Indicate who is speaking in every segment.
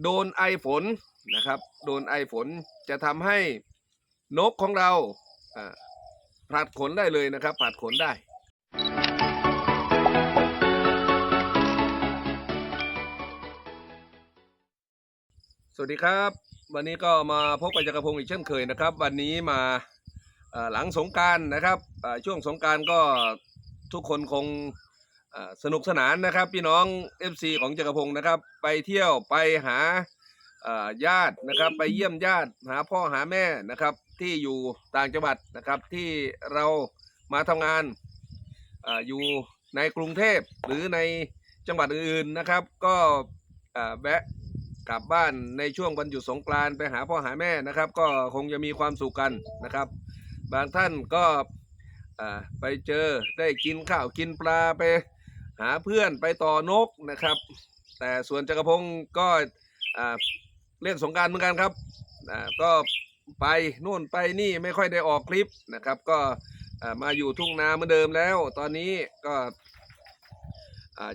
Speaker 1: โดนไอฝนนะครับ โดนไอฝนจะทำให้นกของเราอ่าผลัดขนได้เลยนะครับผลัดขนได้ สวัสดีครับ วันนี้ก็มาพบกับจักรพงศ์อีกเช่นเคยนะครับ วันนี้มาหลังสงการนะครับช่วงสงการก็ทุกคนคง สนุกสนานนะครับ พี่น้อง FC ของจักรพงศ์นะครับ ไปเที่ยวไปหาญาตินะครับ ไปเยี่ยมญาติหาพ่อหาแม่นะครับ ที่อยู่ต่างจังหวัดนะครับ ที่เรามาทำงานออยู่ในกรุงเทพหรือในจังหวัดอื่นๆนะครับ ก็แวะกลับบ้านในช่วงวันหยุดสงกรานต์ไปหาพ่อหาแม่นะครับ ก็คงจะมีความสุขกันนะครับ บางท่านก็ไปเจอได้กินข้าวกินปลาไป หาเพื่อนไปต่อนกนะครับ แต่ส่วนจักรพงศ์ก็เล่นสงการเหมือนกันครับก็ไปนู่นไปนี่ไม่ค่อยได้ออกคลิปนะครับ ก็มาอยู่ทุ่งนาเหมือนเดิมแล้ว ตอนนี้ก็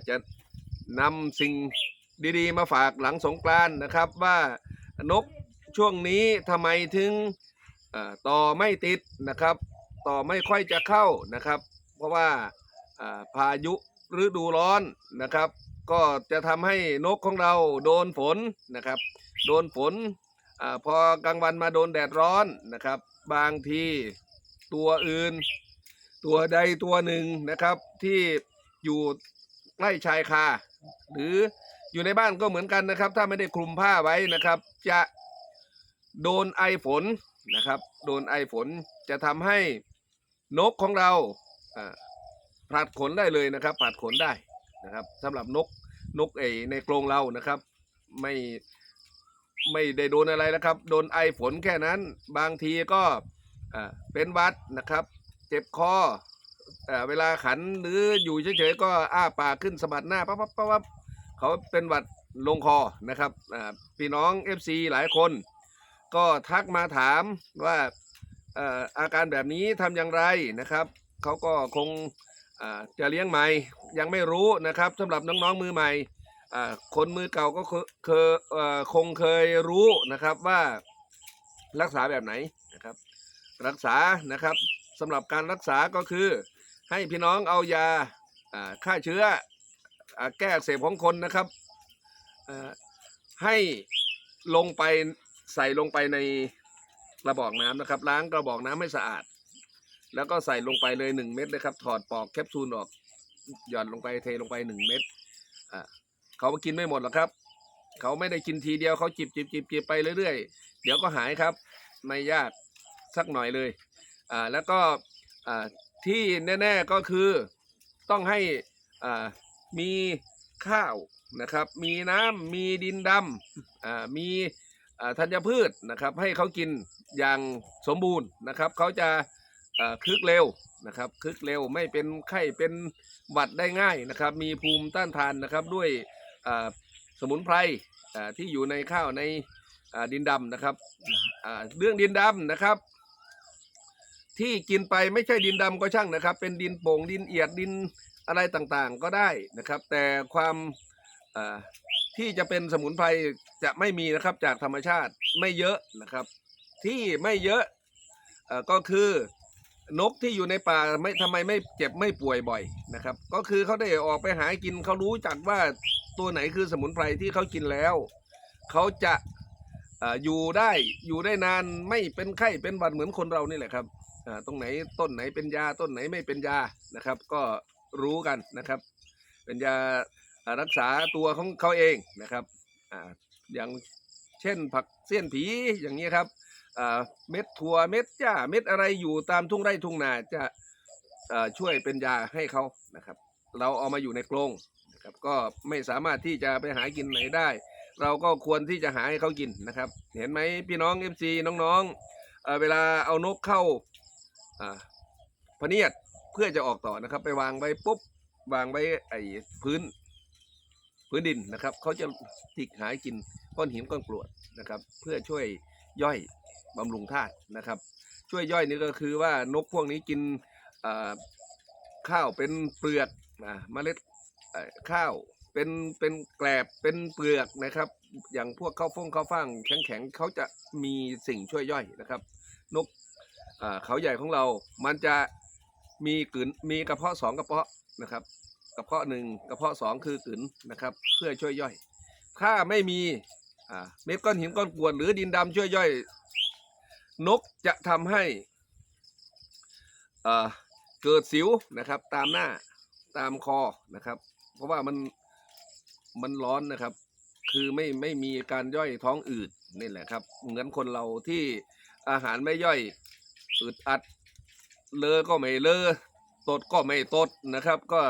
Speaker 1: จะนำสิ่งดีๆ มาฝากหลังสงกรานนะครับว่านกช่วงนี้ทำไมถึงต่อไม่ติดนะครับ ต่อไม่ค่อยจะเข้านะครับ เพราะว่าพายุ ฤดูร้อนนะครับ ก็จะทำให้นกของเราโดนฝนนะครับ โดนฝนอพอกลางวันมาโดนแดดร้อนนะครับ บางทีตัวอื่น ตัวใดตัวหนึ่งนะครับ ที่อยู่ใกล้ชายคาหรืออยู่ในบ้านก็เหมือนกันนะครับ ถ้าไม่ได้คลุมผ้าไว้นะครับ จะโดนไอฝนนะครับ โดนไอฝนจะทำให้นกของเรา ผลัดขนได้เลยนะครับผลัดขนได้นะครับสำหรับนกนกเอในกรงเรานะครับ ไม่ไม่ได้โดนอะไรนะครับ โดนไอฝนแค่นั้นบางทีก็เป็นวัดนะครับ เจ็บคอเอ่อเวลาขันหรืออยู่เฉยๆก็อ้าปากขึ้นสะบัดหน้าปั๊บปั๊บปั๊บเขาเป็นหวัดลงคอนะครับพี่น้อง FC หลายคน ก็ทักมาถามว่าอาการแบบนี้ทำอย่างไรนะครับ เขาก็คง จะเลี้ยงใหม่ยังไม่รู้นะครับสำหรับน้องๆมือใหม่คนมือเก่าก็เคยคงเคยรู้นะครับว่ารักษาแบบไหนนะครับ รักษานะครับสำหรับการรักษาก็คือให้พี่น้องเอายาฆ่าเชื้ออแก้อักเสบของคนนะครับให้ลงไปใส่ลงไปในกระบอกน้ำนะครับ ล้างกระบอกน้ำให้สะอาด แล้วก็ใส่ลงไปเลยหนึ่งเม็ดเลยครับ ถอดปอกแคปซูลออก หย่อนลงไปเทลงไปหนึ่งเม็ดอ่าเขากินไม่หมดหรอกครับ เขาไม่ได้กินทีเดียวเขาจิบจิบจิบจิบไปเรื่อยๆ เดี๋ยวก็หายครับ ไม่ยากสักหน่อยเลย อ่า แล้วก็ อ่า ที่แน่ๆก็คือต้องให้ อ่า มีข้าวนะครับ มีน้ำ มีดินดำอ่า มีอ่าธัญพืชนะครับ ให้เขากินอย่างสมบูรณ์นะครับ เขาจะอ่ คึกเร็วนะครับคึกเร็วไม่เป็นไข้เป็นหวัดได้ง่ายนะครับ มีภูมิต้านทานนะครับด้วยสมุนไพรที่อยู่ในข้าวในดินดำนะครับเรื่องดินดำนะครับ ที่กินไปไม่ใช่ดินดำก็ช่างนะครับ เป็นดินโป่งดินเอียดดินอะไรต่างๆก็ได้นะครับ แต่ความที่จะเป็นสมุนไพรจะไม่มีนะครับจากธรรมชาติไม่เยอะนะครับ ที่ไม่เยอะอ่อก็คือ นกที่อยู่ในป่าไม่ทำไมไม่เจ็บไม่ป่วยบ่อยนะครับ ก็คือเขาได้ออกไปหากินเขารู้จักว่าตัวไหนคือสมุนไพรที่เขากินแล้ว เขาจะอยู่ได้อยู่ได้นานไม่เป็นไข้เป็นหวัดเหมือนคนเรานี่แหละครับตรงไหนต้นไหนเป็นยาต้นไหนไม่เป็นยานะครับ ก็รู้กันนะครับ เป็นยารักษาตัวของเขาเองนะครับออย่างเช่นผักเสี้ยนผีอย่างนี้ครับ เม็ดถั่วเม็ดหญ้าเม็ดอะไรอยู่ตามทุ่งไร่ทุ่งนาจะช่วยเป็นยาให้เขานะครับ เราเอามาอยู่ในกรงนะครับก็ไม่สามารถที่จะไปหากินไหนได้ เราก็ควรที่จะหาให้เขากินนะครับ เห็นไหมพี่น้อง FC น้องๆเเวลาเอานกเข้าพเนียดเพื่อจะออกต่อนะครับ ไปวางไว้ปุ๊บวางไว้ไอ้พื้นพื้นดินนะครับเขาจะจิกหากินก้อนหินก้อนกรวดนะครับ เพื่อช่วยย่อย บำรุงธาตุนะครับ ช่วยย่อยนี่ก็คือว่านกพวกนี้กินข้าวเป็นเปลือกอ่าเมล็ดข้าวเป็นเป็นแกลบเป็นเปลือกนะครับ อย่างพวกข้าวฟ่งข้าวฟ่างแข็งๆเขาจะมีสิ่งช่วยย่อยนะครับ นกเขาใหญ่ของเรา มันจะมีกลืนมีกระเพาะสองกระเพาะนะครับ กระเพาะหนึ่งกระเพาะสองคือกลืนนะครับ เพื่อช่วยย่อย ถ้าไม่มีเม็ดก้อนหินก้อนกวดหรือดินดำช่วยย่อย นกจะทำให้เกิดสิวนะครับ ตามหน้าตามคอนะครับ เพราะว่ามันมันร้อนนะครับ คือไม่ไม่มีการย่อยท้องอืดนี่แหละครับ เหมือนคนเราที่อาหารไม่ย่อยอึดอัดเลอก็ไม่เลอตดก็ไม่ตดนะครับ ก็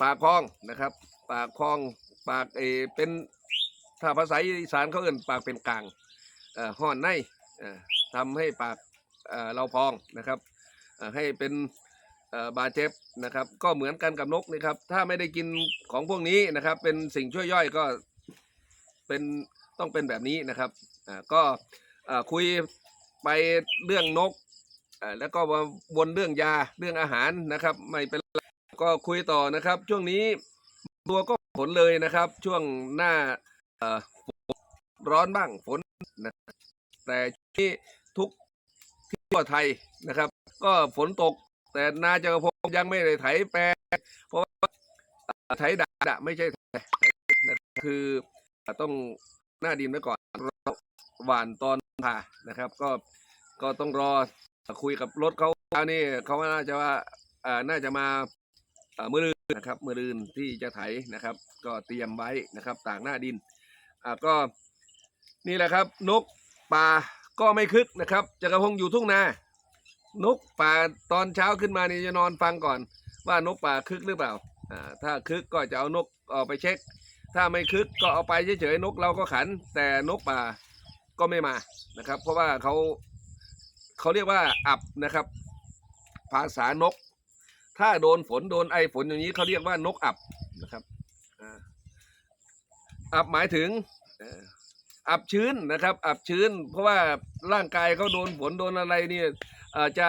Speaker 1: ปากพองนะครับ ปากพองปากเอเป็นถ้าภาษาอีสานเขาเอ่นปากเป็นกลางห่อนใน ทำให้ปากเราพองนะครับให้เป็นบาดเจ็บนะครับก็เหมือนกันกับนกนะครับถ้าไม่ได้กินของพวกนี้นะครับเป็นสิ่งช่วยย่อยก็เป็นต้องเป็นแบบนี้นะครับก็คุยไปเรื่องนกแล้วก็มาวนเรื่องยาเรื่องอาหารนะครับไม่เป็นก็คุยต่อนะครับ ช่วงนี้ตัวก็ฝนเลยนะครับ ช่วงหน้าร้อนบ้างฝนนะแต่ ที่ทุกที่ทั่วไทยนะครับ ก็ฝนตก แต่นาจะพงยังไม่ได้ไถแปลงเพราะว่าไถดาไม่ใช่ไถนะค,คือต้องหน้าดินไว้ก่อนหวานตอนผ่านะครับ ก็ก็ต้องรอคุยกับรถเขาแล้วนี่เขาน่าจะว่าน่าจะมามือรืนนะครับมือรืนที่จะไถนะครับ ก็เตรียมไว้นะครับต่างหน้าดินอ่าก็นี่แหละครับ นกป่า ก็ไม่คึกนะครับจักรพงศ์อยู่ทุ่งนา นกป่าตอนเช้าขึ้นมานี่จะนอนฟังก่อน ว่านกป่าคึกหรือเปล่าอ่าถ้าคึกก็จะเอานกออกไปเช็ค ถ้าไม่คึกก็เอาไปเฉยๆนกเราก็ขัน แต่นกป่าก็ไม่มานะครับ เพราะว่าเขาเขาเรียกว่าอับนะครับ ภาษานก ถ้าโดนฝนโดนไอฝนอย่างนี้เขาเรียกว่านกอับนะครับอับหมายถึง อับชื้นนะครับ อับชื้น เพราะว่าร่างกายเขาโดนฝนโดนอะไรเนี่ยอาจจะ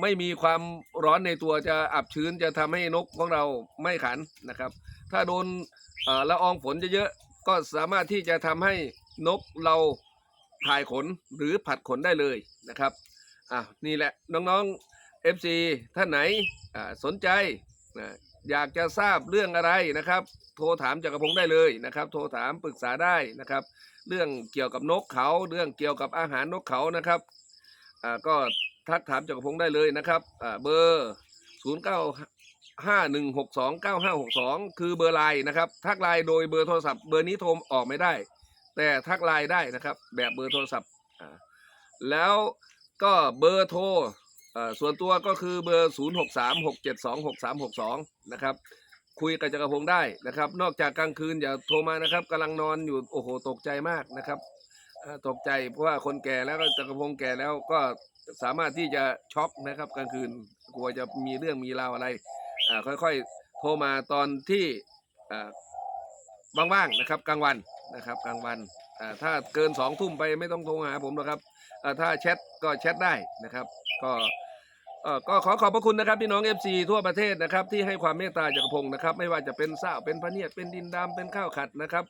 Speaker 1: ไม่มีความร้อนในตัวจะอับชื้นจะทำให้นกของเราไม่ขันนะครับ ถ้าโดนละอองฝนเยอะๆก็สามารถที่จะทำให้นกเราถ่ายขนหรือผัดขนได้เลยนะครับอะนี่แหละน้องๆ FC ท่านไหนสนใจนะ อยากจะทราบเรื่องอะไรนะครับ โทรถามจักรพงศ์ได้เลยนะครับ โทรถามปรึกษาได้นะครับ เรื่องเกี่ยวกับนกเขา เรื่องเกี่ยวกับอาหารนกเขานะครับอ่าก็ทักถามจักรพงศ์ได้เลยนะครับอ่าเบอร์0 9 5 1 6 2 9 5 6 2คือเบอร์ไลน์นะครับ ทักไลน์โดยเบอร์โทรศัพท์เบอร์นี้โทรออกไม่ได้ แต่ทักไลน์ได้นะครับ แบบเบอร์โทรศัพท์อ่าแล้วก็เบอร์โทร เอ่อส่วนตัวก็คือเบอร์ 0 6 3 6 7 2 6 3 6 2 นะครับ คุยกับจักรพงศ์ได้นะครับ นอกจากกลางคืนอย่าโทรมานะครับกำลังนอนอยู่โอ้โหตกใจมากนะครับเอ่อตกใจเพราะว่าคนแก่แล้วก็จักรพงศ์แก่แล้วก็สามารถที่จะช็อกนะครับกลางคืนกลัวจะมีเรื่องมีราวอะไรอ่าค่อยๆโทรมาตอนที่อ่าว่างๆนะครับกลางวันนะครับกลางวันอ่าถ้าเกินสองทุ่มไปไม่ต้องโทรหาผมหรอกครับ ถ้าแชทก็แชทได้นะครับ ก็เออก็ขอขอบพระคุณนะครับพี่น้อง FC ทั่วประเทศนะครับ ที่ให้ความเมตตาจักพงศ์นะครับ ไม่ว่าจะเป็นซ่าเป็นพะเนียดเป็นดินดำเป็นข้าวขัดนะครับ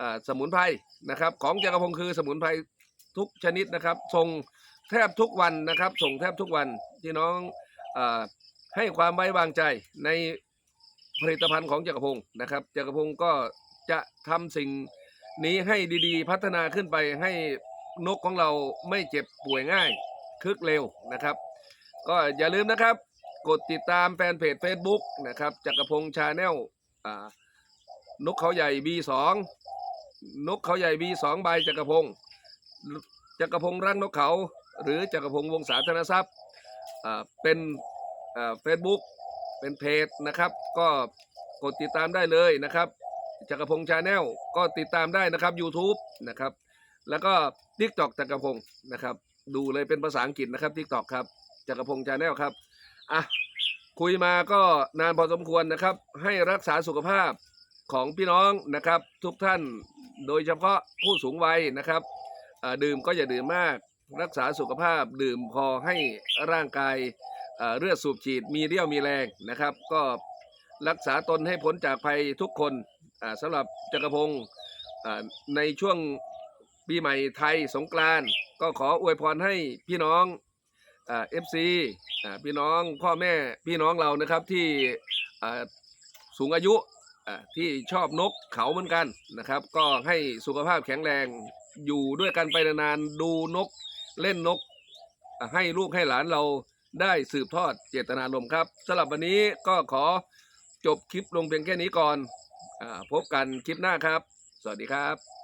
Speaker 1: อ่าสมุนไพรนะครับ ของจักรพงศ์คือสมุนไพรทุกชนิดนะครับส่งแทบทุกวันนะครับ ส่งแทบทุกวันพี่น้องอาให้ความไว้วางใจในผลิตภัณฑ์ของจักรพงศ์นะครับจักรพงศ์ก็จะทำสิ่งนี้ให้ดีๆ พัฒนาขึ้นไปให้ นกของเราไม่เจ็บป่วยง่ายคึกเร็วนะครับ ก็อย่าลืมนะครับ กดติดตามแฟนเพจ Facebook นะครับจักรพงศ์ชาแนลนกเขาใหญ่ B2 นกเขาใหญ่ B2 ใบจักรพงศ์จักรพงศ์รักนกเขา หรือจักรพงศ์วงศาธนทรัพย์เป็นเฟซบุ๊กเป็นเพจนะครับ ก็กดติดตามได้เลยนะครับจักรพงศ์ชาแนลก็ติดตามได้นะครับ YouTube นะครับ แล้วก็ TikTok จักรพงศ์นะครับ ดูเลยเป็นภาษาอังกฤษนะครับ TikTok ครับจักรพงศ์ชาแนลครับอะคุยมาก็นานพอสมควรนะครับ ให้รักษาสุขภาพของพี่น้องนะครับ ทุกท่านโดยเฉพาะผู้สูงวัยนะครับดื่มก็อย่าดื่มมาก รักษาสุขภาพดื่มพอให้ร่างกายเลือดสูบฉีดมีเรี่ยวมีแรงนะครับ ก็รักษาตนให้พ้นจากภัยทุกคนสำหรับจักรพงศ์ในช่วง ปีใหม่ไทยสงกรานต์ก็ขออวยพรให้พี่น้องเอฟซีพี่น้องพ่อแม่พี่น้องเรานะครับที่สูงอายุที่ชอบนกเขาเหมือนกันนะครับ ก็ให้สุขภาพแข็งแรงอยู่ด้วยกันไปนานๆดูนกเล่นนก ให้ลูกให้หลานเราได้สืบทอดเจตนารมณ์ครับสำหรับวันนี้ก็ขอจบคลิปลงเพียงแค่นี้ก่อนอพบกันคลิปหน้าครับ สวัสดีครับ